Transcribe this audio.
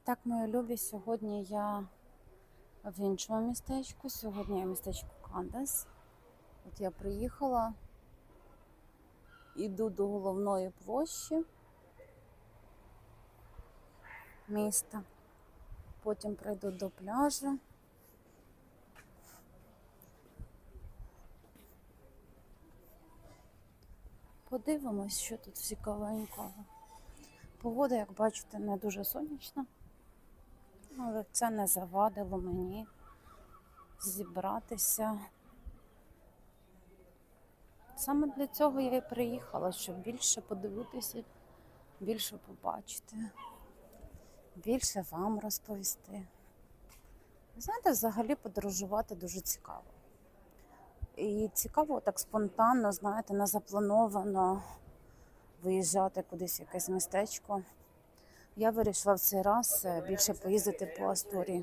І так, мої любі, сьогодні я в іншому містечку. Сьогодні я в містечку Кандас. От я приїхала, іду до головної площі міста. Потім прийду до пляжу. Подивимось, що тут цікавенького. Погода, як бачите, не дуже сонячна, але це не завадило мені зібратися. Саме для цього я і приїхала, щоб більше подивитися, більше побачити, більше вам розповісти. Знаєте, взагалі подорожувати дуже цікаво. І цікаво так спонтанно, знаєте, не заплановано виїжджати кудись в якесь містечко. Я вирішила в цей раз е, більше поїздити по Асторії.